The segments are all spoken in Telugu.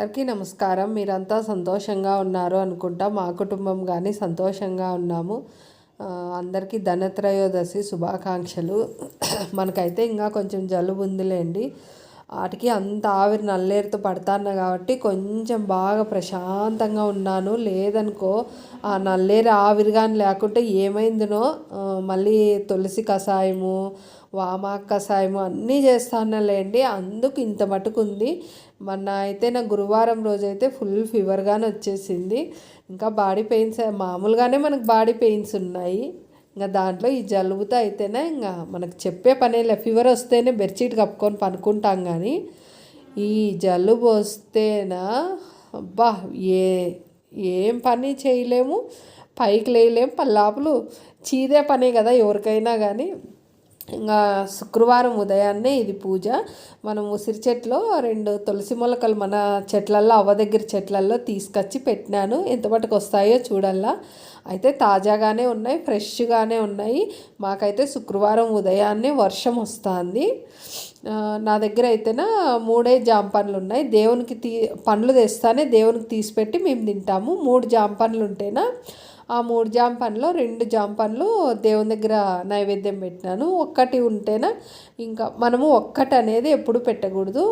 అందరికీ నమస్కారం. మీరంతా సంతోషంగా ఉన్నారు అనుకుంటా మా కుటుంబం కానీ సంతోషంగా ఉన్నాము. అందరికీ ధనత్రయోదశి శుభాకాంక్షలు. మనకైతే ఇంకా కొంచెం జలుబు ఉందిలేండి. వాటికి అంత ఆవిరి నల్లేరుతో పడతాను కాబట్టి కొంచెం బాగా ప్రశాంతంగా ఉన్నాను. లేదనుకో ఆ నల్లేరు ఆవిరి కానీ లేకుంటే ఏమైందినో మళ్ళీ తులసి కషాయము వామాకు కషాయము అన్నీ చేస్తానులేండి అందుకు ఇంత మటుకుంది. మొన్న అయితే నా గురువారం రోజైతే ఫుల్ ఫీవర్గానే వచ్చేసింది. ఇంకా బాడీ పెయిన్స్ మామూలుగానే మనకు బాడీ పెయిన్స్ ఉన్నాయి. ఇంకా దాంట్లో ఈ జలుబుతో అయితేనే ఇంకా మనకు చెప్పే పనే లే. ఫీవర్ వస్తేనే బెడ్షీట్ కప్పుకొని పనుకుంటాం కానీ ఈ జలుబు వస్తేనా? అబ్బా ఏ ఏం పని చేయలేము. పైకి లేయలేము పల్లాపులు. చీదే పనే కదా ఎవరికైనా కానీ. ఇంకా శుక్రవారం ఉదయాన్నే ఇది పూజ. మనం ఉసిరి చెట్లో రెండు తులసి మొలకలు మన చెట్లల్లో అవ్వ దగ్గర చెట్లల్లో తీసుకొచ్చి పెట్టినాను. ఎంత మటుకు వస్తాయో చూడల్లా. అయితే తాజాగానే ఉన్నాయి ఫ్రెష్గానే ఉన్నాయి. మాకైతే శుక్రవారం ఉదయాన్నే వర్షం వస్తుంది. నా దగ్గర అయితేనా మూడే జామ పండ్లు ఉన్నాయి. దేవునికి తీ పండ్లు తెస్తానే దేవునికి తీసిపెట్టి మేము తింటాము. మూడు జామ పండ్లు ఉంటేనా ఆ మూడు జామ పండ్లు రెండు జామ పండ్లు దేవుని దగ్గర నైవేద్యం పెట్టినాను. ఒక్కటి ఉంటేనా ఇంకా మనము ఒక్కటి అనేది ఎప్పుడు పెట్టకూడదు.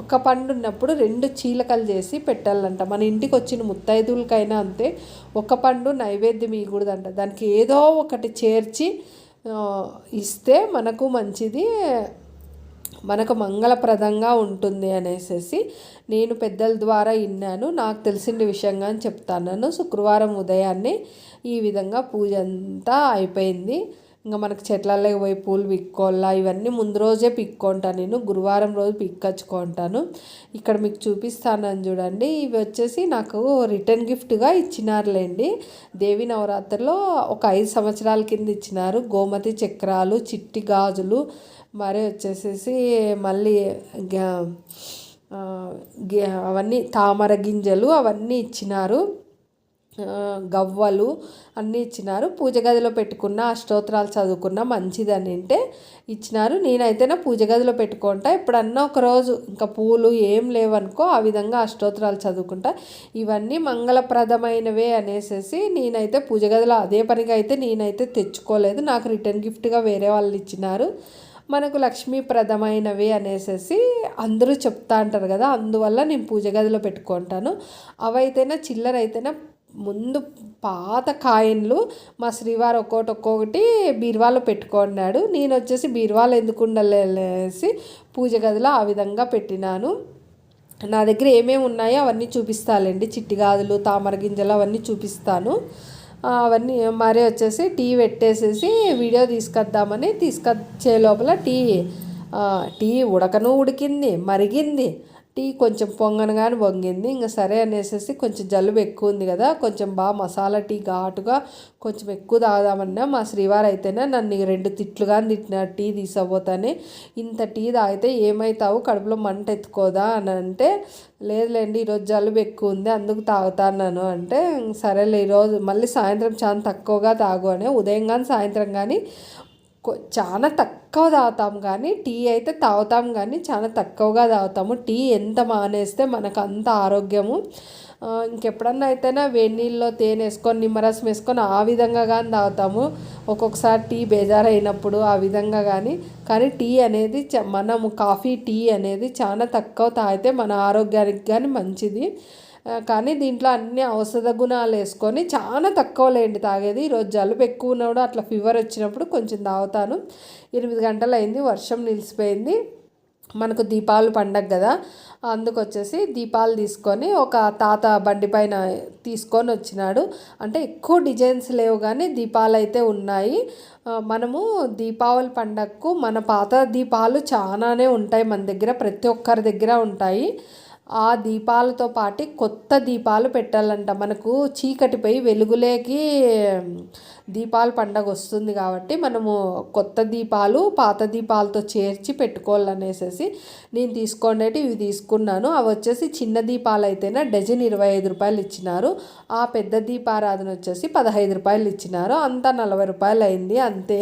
ఒక ఒక్క పండు ఉన్నప్పుడు రెండు చీలకలు చేసి పెట్టాలంట. మన ఇంటికి వచ్చిన ముత్తైదులకైనా అంతే. ఒక పండు నైవేద్యం ఇవ్వకూడదంట దానికి ఏదో ఒకటి చేర్చి ఇస్తే మనకు మంచిది. మనకు మంగళప్రదంగా ఉంటుంది అనేసి నేను పెద్దల ద్వారా విన్నాను నాకు తెలిసిన విషయంగా అని చెప్తాను. శుక్రవారం ఉదయాన్నే ఈ విధంగా పూజ అంతా అయిపోయింది. ఇంకా మనకు చెట్లలో పోయి పూలు పిక్కోళ్ళ ఇవన్నీ ముందు రోజే పిక్కుంటాను నేను. గురువారం రోజు పిక్కచ్చుకుంటాను. ఇక్కడ మీకు చూపిస్తానని చూడండి. ఇవి వచ్చేసి నాకు రిటర్న్ గిఫ్ట్గా ఇచ్చినారులేండి. దేవి నవరాత్రిలో ఒక ఐదు సంవత్సరాల కింద ఇచ్చినారు. గోమతి చక్రాలు చిట్టి గాజులు మరి వచ్చేసేసి మళ్ళీ గ- అవన్నీ తామర గింజలు అవన్నీ ఇచ్చినారు. గవ్వలు అన్నీ ఇచ్చినారు. పూజ గదిలో పెట్టుకున్న అష్టోత్తరాలు చదువుకున్న మంచిదని అంటే ఇచ్చినారు. నేనైతే నా పూజ గదిలో పెట్టుకుంటా. ఎప్పుడన్నా ఒకరోజు ఇంకా పూలు ఏం లేవనుకో ఆ విధంగా అష్టోత్తరాలు చదువుకుంటా. ఇవన్నీ మంగళప్రదమైనవే అనేసి నేనైతే పూజ గదిలో అదే పనిగా అయితే నేనైతే తెచ్చుకోలేదు. నాకు రిటర్న్ గిఫ్ట్గా వేరే వాళ్ళు ఇచ్చినారు. మనకు లక్ష్మీప్రదమైనవి అనేసి అందరూ చెప్తా అంటారు కదా అందువల్ల నేను పూజ గదిలో పెట్టుకుంటాను. అవైతేనా చిల్లర అయితేనా ముందు పాత కాయిన్లు మా శ్రీవారు ఒక్కొక్కటి ఒక్కొక్కటి బీరువాలో పెట్టుకున్నాడు. నేను వచ్చేసి బీరువాలో ఎందుకు ఉండలేసి పూజ గదిలో ఆ విధంగా పెట్టినాను. నా దగ్గర ఏమేమి ఉన్నాయో అవన్నీ చూపిస్తాలండి. చిట్టి గాజులు తామర గింజలు అవన్నీ చూపిస్తాను. అవన్నీ మరి వచ్చేసి టీ పెట్టేసేసి వీడియో తీసుకొద్దామని తీసుకొచ్చే లోపల టీ టీ ఉడకను ఉడికింది మరిగింది. టీ కొంచెం పొంగనగానే పొంగింది. ఇంకా సరే అనేసి కొంచెం జలుబు ఎక్కువ ఉంది కదా కొంచెం బాగా మసాలా టీ ఘాటుగా కొంచెం ఎక్కువ తాగుదామన్నా మా శ్రీవారు అయితేనే నన్ను రెండు తిట్లుగా తిట్టిన టీ తీసబోతానే ఇంత టీ తాగితే ఏమవుతావు కడుపులో మంట ఎత్తుకోదా అని అంటే లేదులేండి ఈరోజు జలుబు ఎక్కువ ఉంది అందుకు తాగుతాను అంటే సరేలే ఈరోజు మళ్ళీ సాయంత్రం చాలా తక్కువగా తాగు అని ఉదయం కానీ సాయంత్రం కానీ చాలా తక్కువ తాగుతాం కానీ టీ అయితే తాగుతాం కానీ చాలా తక్కువగా తాగుతాము. టీ ఎంత మానేస్తే మనకు అంత ఆరోగ్యము ఇంకెప్పుడన్నా అయితేనే వేడి నీళ్ళలో తేనె వేసుకొని నిమ్మరసం వేసుకొని ఆ విధంగా కానీ తాగుతాము. ఒక్కొక్కసారి టీ బేజారైనప్పుడు ఆ విధంగా కానీ కానీ టీ అనేది చ- మనము కాఫీ టీ అనేది చాలా తక్కువ తాగితే మన ఆరోగ్యానికి కానీ మంచిది. కానీ దీంట్లో అన్ని ఔషధ గుణాలు వేసుకొని చాలా తక్కువ లేండి. తాగేది ఈరోజు జలుబు ఎక్కువ ఉన్నప్పుడు అట్లా ఫీవర్ వచ్చినప్పుడు కొంచెం తాగుతాను. ఎనిమిది గంటలు అయింది వర్షం నిలిచిపోయింది. మనకు దీపావళి పండగ కదా అందుకు వచ్చేసి దీపాలు తీసుకొని ఒక తాత బండి పైన తీసుకొని వచ్చినాడు. అంటే ఎక్కువ డిజైన్స్ లేవు కానీ దీపాలు అయితే ఉన్నాయి. మనము దీపావళి పండగకు మన పాత దీపాలు చాలానే ఉంటాయి మన దగ్గర ప్రతి ఒక్కరి దగ్గర ఉంటాయి. ఆ దీపాలతో పాటు కొత్త దీపాలు పెట్టాలంట. మనకు చీకటిపై వెలుగులేకి దీపాల పండగ వస్తుంది కాబట్టి మనము కొత్త దీపాలు పాత దీపాలతో చేర్చి పెట్టుకోవాలనేసి నేను తీసుకోండి ఇవి తీసుకున్నాను. అవి వచ్చేసి చిన్న దీపాలు అయితేనే డజన్ ఇరవై ఐదు రూపాయలు ఇచ్చినారు. ఆ పెద్ద దీపారాధన వచ్చేసి పదహైదు రూపాయలు ఇచ్చినారు. అంతా నలభై రూపాయలు అయింది. అంతే.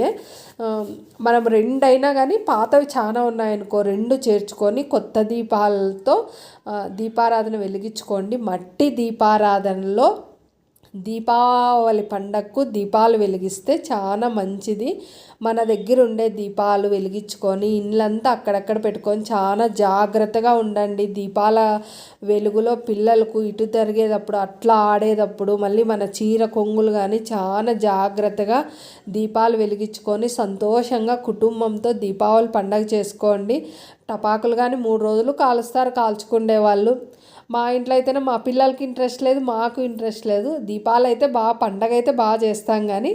మనం రెండు అయినా కానీ పాతవి చాలా ఉన్నాయనుకో రెండు చేర్చుకొని కొత్త దీపాలతో దీపారాధన వెలిగించుకోండి. మట్టి దీపారాధనలో దీపావళి పండగకు దీపాలు వెలిగిస్తే చాలా మంచిది. మన దగ్గర ఉండే దీపాలు వెలిగించుకొని ఇండ్లంతా అక్కడక్కడ పెట్టుకొని చాలా జాగ్రత్తగా ఉండండి. దీపాల వెలుగులో పిల్లలకు ఇటు తిరిగేటప్పుడు అట్లా ఆడేటప్పుడు మళ్ళీ మన చీర కొంగులు కానీ చాలా జాగ్రత్తగా దీపాలు వెలిగించుకొని సంతోషంగా కుటుంబంతో దీపావళి పండగ చేసుకోండి. టపాకులు కానీ మూడు రోజులు కాలుస్తారు కాల్చుకునే వాళ్ళు. మా ఇంట్లో అయితేనే మా పిల్లలకి ఇంట్రెస్ట్ లేదు మాకు ఇంట్రెస్ట్ లేదు. దీపాలు అయితే బాగా పండగ అయితే బాగా చేస్తాం కానీ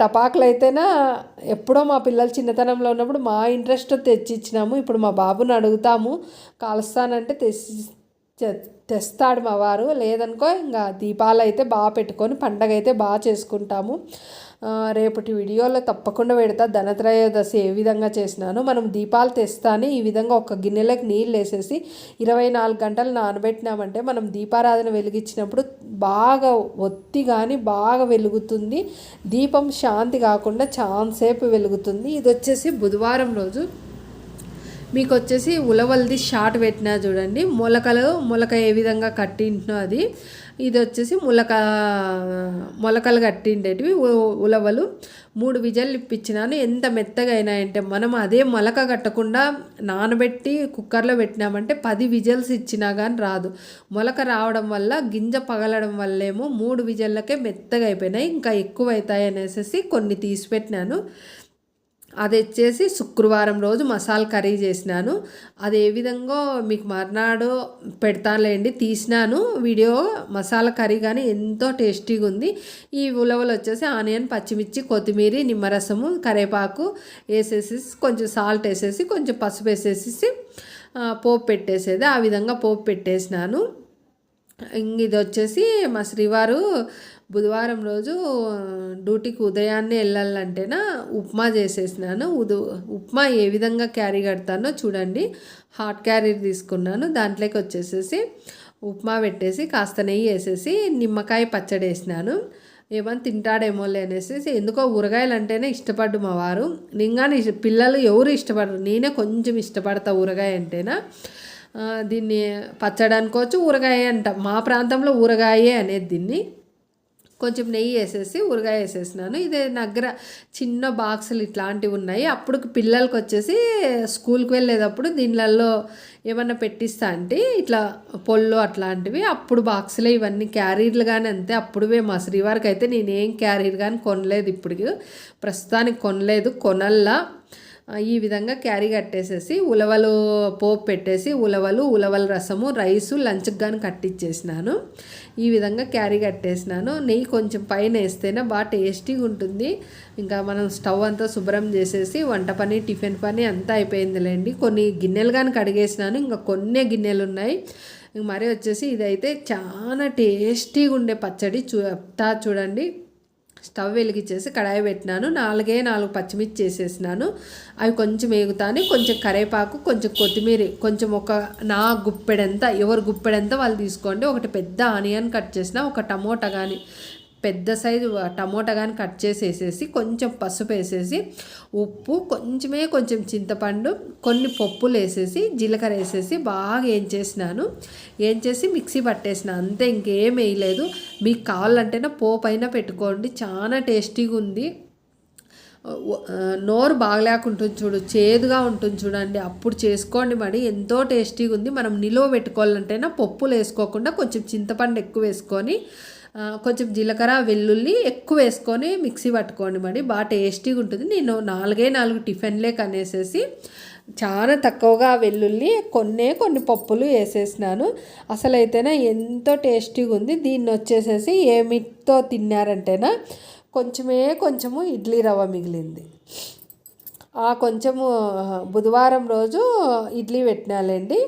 టపాకులు అయితేనా ఎప్పుడో మా పిల్లలు చిన్నతనంలో ఉన్నప్పుడు మా ఇంట్రెస్ట్ తెచ్చిచ్చినాము. ఇప్పుడు మా బాబుని అడుగుతాము కాలుస్తానంటే తెచ్చి తెస్తాడు మా వారు. లేదనుకో ఇంకా దీపాలు అయితే బాగా పెట్టుకొని పండగ అయితే బాగా చేసుకుంటాము రేపటి వీడియోలో తప్పకుండా పెడతా. ధనత్రయోదశి ఏ విధంగా చేసినాను మనం దీపాలు తెస్తానే ఈ విధంగా ఒక గిన్నెలకు నీళ్ళు వేసేసి ఇరవై నాలుగు గంటలు నానబెట్టినామంటే మనం దీపారాధన వెలిగించినప్పుడు బాగా ఒత్తి కానీ బాగా వెలుగుతుంది. దీపం శాంతి కాకుండా చాలాసేపు వెలుగుతుంది. ఇది వచ్చేసి బుధవారం రోజు. మీకు వచ్చేసి ఉలవల్ది షార్ట్ పెట్టినా చూడండి. మొలకలు మొలక ఏ విధంగా కట్టింటునో అది. ఇది వచ్చేసి మొలక మొలకలు కట్టిండేటివి. ఉలవలు మూడు విజల్లు ఇప్పించినాను ఎంత మెత్తగా అయినాయంటే మనం అదే మొలక కట్టకుండా నానబెట్టి కుక్కర్లో పెట్టినామంటే పది విజల్స్ ఇచ్చినా కానీ రాదు. మొలక రావడం వల్ల గింజ పగలడం వల్లేమో మూడు విజల్లకే మెత్తగా అయిపోయినాయి. ఇంకా ఎక్కువ అవుతాయి అనేసి కొన్ని తీసి పెట్టినాను అది వచ్చేసి శుక్రవారం రోజు మసాలా కర్రీ చేసినాను. అది ఏ విధంగా మీకు మర్నాడు పెడతానులేండి తీసినాను. వీడియో మసాలా కర్రీ కానీ ఎంతో టేస్టీగా ఉంది. ఈ ఉలవలు వచ్చేసి ఆనియన్ పచ్చిమిర్చి కొత్తిమీర నిమ్మరసము కరేపాకు వేసేసేసి కొంచెం సాల్ట్ వేసేసి కొంచెం పసుపు వేసేసేసి పోపు పెట్టేసేది. ఆ విధంగా పోపు పెట్టేసినాను. ఇది వచ్చేసి మా శ్రీవారు బుధవారం రోజు డ్యూటీకి ఉదయాన్నే వెళ్ళాలంటేనా ఉప్మా చేసేసినాను. ఉదు ఉప్మా ఏ విధంగా క్యారీ కడతానో చూడండి. హాట్ క్యారీ తీసుకున్నాను. దాంట్లోకి వచ్చేసేసి ఉప్మా పెట్టేసి కాస్త నెయ్యి వేసేసి నిమ్మకాయ పచ్చడి వేసినాను. ఏమని తింటాడేమోలే అనేసి ఎందుకో ఊరగాయలు అంటేనే ఇష్టపడ్డు మా వారు. నింగానే పిల్లలు ఎవరు ఇష్టపడరు. నేనే కొంచెం ఇష్టపడతా ఊరగాయ అంటేనా. దీన్ని పచ్చడి అనుకోవచ్చు ఊరగాయ అంట. మా ప్రాంతంలో ఊరగాయే అనేది దీన్ని. కొంచెం నెయ్యి వేసేసి ఊరగాయ వేసేసినాను. ఇదే దగ్గర చిన్న బాక్సులు ఇట్లాంటివి ఉన్నాయి. అప్పుడు పిల్లలకి వచ్చేసి స్కూల్కి వెళ్ళేటప్పుడు దీనిలలో ఏమన్నా పెట్టిస్తా అంటే ఇట్లా పొల్లు అట్లాంటివి అప్పుడు బాక్సులే ఇవన్నీ క్యారీర్లు కానీ అంతే. అప్పుడువే మా శ్రీవారికి అయితే నేనేం క్యారీర్ కానీ కొనలేదు ఇప్పుడు ప్రస్తుతానికి కొనలేదు కొనల్లా. ఈ విధంగా క్యారీ కట్టేసేసి ఉలవలు పోపు పెట్టేసి ఉలవలు ఉలవల రసము రైసు లంచ్కి కానీ కట్టించేసినాను ఈ విధంగా క్యారీ కట్టేసినాను. నెయ్యి కొంచెం పైన వేస్తేనే బాగా టేస్టీగా ఉంటుంది. ఇంకా మనం స్టవ్ అంతా శుభ్రం చేసేసి వంట పని టిఫిన్ పని అంతా అయిపోయిందిలేండి. కొన్ని గిన్నెలు కానీ కడిగేసినాను. ఇంకా కొన్ని గిన్నెలు ఉన్నాయి మరి వచ్చేసి ఇదైతే చాలా టేస్టీగా ఉండే పచ్చడి. చూ చూడండి. స్టవ్ వెలిగించేసి కడాయి పెట్టినాను. నాలుగే నాలుగు పచ్చిమిర్చి చేసేసినాను. అవి కొంచెం వేగుతాను కొంచెం కరేపాకు కొంచెం కొత్తిమీర కొంచెం ఒక నా గుప్పెడంత ఎవరు గుప్పెడంత వాళ్ళు తీసుకోండి. ఒకటి పెద్ద ఆనియన్ కట్ చేసిన ఒక టమోటా కానీ పెద్ద సైజు టమోటా కానీ కట్ చేసేసేసి కొంచెం పసుపు వేసేసి ఉప్పు కొంచెమే కొంచెం చింతపండు కొన్ని పప్పులు వేసేసి జీలకర్ర వేసేసి బాగా ఏం చేసినాను ఏం చేసి మిక్సీ పట్టేసిన అంతే ఇంకేం వేయలేదు. మీకు కావాలంటేనే పోపైన పెట్టుకోండి చాలా టేస్టీగా ఉంది. నోరు బాగలేకుంటుంది చూడు చేదుగా ఉంటుంది చూడండి. అప్పుడు చేసుకోండి మరి ఎంతో టేస్టీగా ఉంది. మనం నిలువ పెట్టుకోవాలంటేనా పప్పులు వేసుకోకుండా కొంచెం చింతపండు ఎక్కువ వేసుకొని కొంచెం జీలకర్ర వెల్లుల్లి ఎక్కువ వేసుకొని మిక్సీ పట్టుకోండి మరి. బాగా టేస్టీగా ఉంటుంది. నేను నాలుగే నాలుగు టిఫిన్లే కనేసేసి చాలా తక్కువగా వెల్లుల్లి కొన్నే కొన్ని పప్పులు వేసేసినాను. అసలు ఎంతో టేస్టీగా ఉంది. దీన్ని వచ్చేసేసి ఏమితో తిన్నారంటేనా కొంచెమే కొంచెము ఇడ్లీ రవ్వ మిగిలింది. ఆ కొంచెము బుధవారం రోజు ఇడ్లీ పెట్టినాలేండి.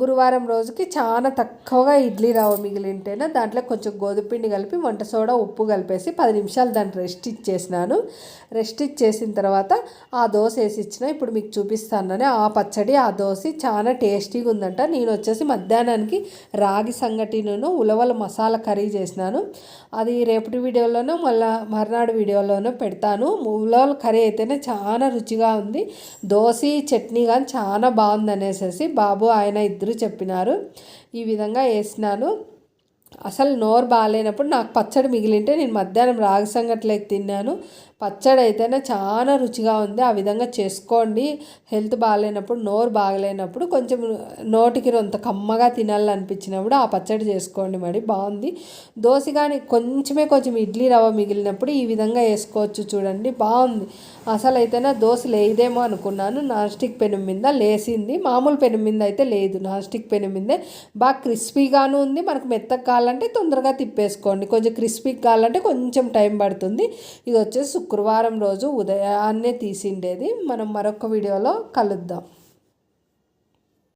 గురువారం రోజుకి చాలా తక్కువగా ఇడ్లీ రవ్వ మిగిలింటేనే దాంట్లో కొంచెం గోధుమపిండి కలిపి వంట సోడా ఉప్పు కలిపేసి పది నిమిషాలు దాన్ని రెస్ట్ ఇచ్చేసినాను. రెస్ట్ ఇచ్చేసిన తర్వాత ఆ దోశ వేసి ఇచ్చిన ఇప్పుడు మీకు చూపిస్తానని ఆ పచ్చడి ఆ దోశ చాలా టేస్టీగా ఉందంట. నేను వచ్చేసి మధ్యాహ్నానికి రాగి సంగటిను ఉలవల మసాలా కర్రీ చేసినాను. అది రేపటి వీడియోలోనూ మళ్ళీ మర్నాడు వీడియోలోనూ పెడతాను. ఉలవల కర్రీ అయితేనే చాలా రుచిగా ఉంది. దోశ చట్నీ కానీ చాలా బాగుంది అనేసి బాబు ఆయన ఇద్దరు చెప్పినారు ఈ విధంగా వేసినాను అసలు నోరు బాగాలేనప్పుడు నాకు పచ్చడి మిగిలింటే నేను మధ్యాహ్నం రాగి సంగట్లేకి తిన్నాను. పచ్చడి అయితేనే చాలా రుచిగా ఉంది. ఆ విధంగా చేసుకోండి. హెల్త్ బాగాలేనప్పుడు నోరు బాగలేనప్పుడు కొంచెం నోటికి రొంత కమ్మగా తినాలనిపించినప్పుడు ఆ పచ్చడి చేసుకోండి మరి. బాగుంది. దోశ కానీ కొంచెమే కొంచెం ఇడ్లీ రవ్వ మిగిలినప్పుడు ఈ విధంగా వేసుకోవచ్చు చూడండి. బాగుంది. అసలు అయితేనే దోశ లేదేమో అనుకున్నాను. నాన్ స్టిక్ పెనం మీద లేసింది. మామూలు పెనం మీద అయితే లేదు. నాన్ స్టిక్ పెనం మీదే. బాగా క్రిస్పీగాను ఉంది. మనకు మెత్తగా కావాలంటే తొందరగా తిప్పేసుకోండి. కొంచెం క్రిస్పీగా కావాలంటే కొంచెం టైం పడుతుంది. ఇది వచ్చేసి శుక్రవారం రోజు ఉదయాన్నే తీసిండేది. మనం మరొక వీడియోలో కలుద్దాం.